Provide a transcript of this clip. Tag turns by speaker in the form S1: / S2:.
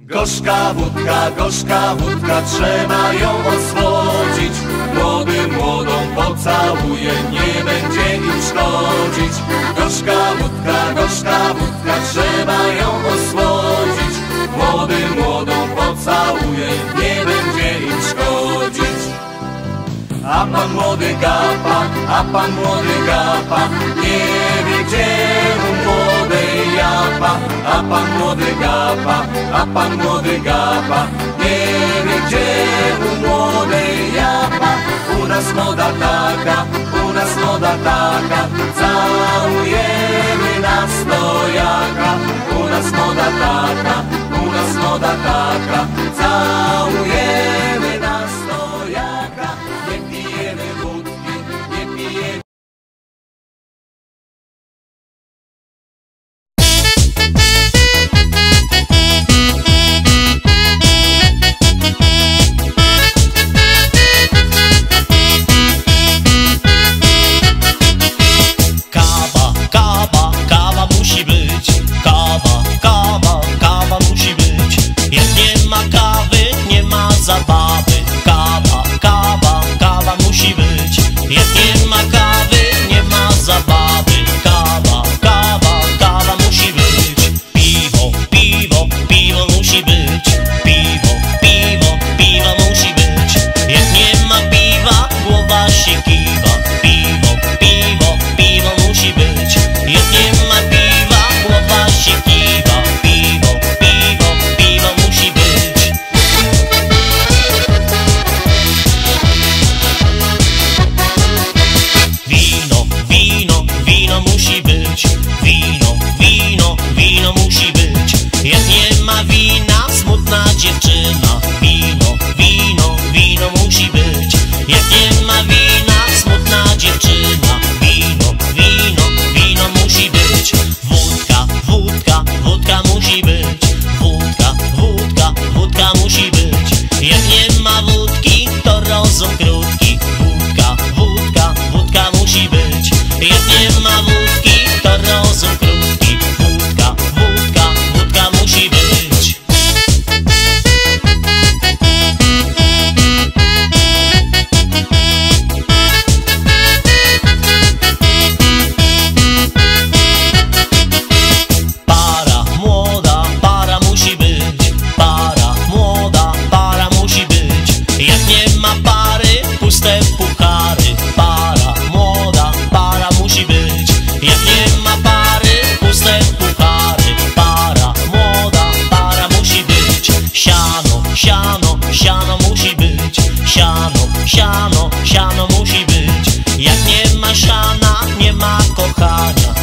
S1: Gorzka wódka, gorzka wódka, trzeba ją osłodzić. Młody młodą pocałuje, nie będzie im szkodzić. Gorzka wódka, gorzka wódka, trzeba ją osłodzić. Młody młodą pocałuje, nie będzie im szkodzić. A pan młody gapa, a pan młody gapa, Apa nowygapa, nie wie gdzie u młodej japa. apa. nas moda taka, u moda taka,
S2: siano musi być. Siano, siano, siano musi być. Jak nie ma siana, nie ma kochania.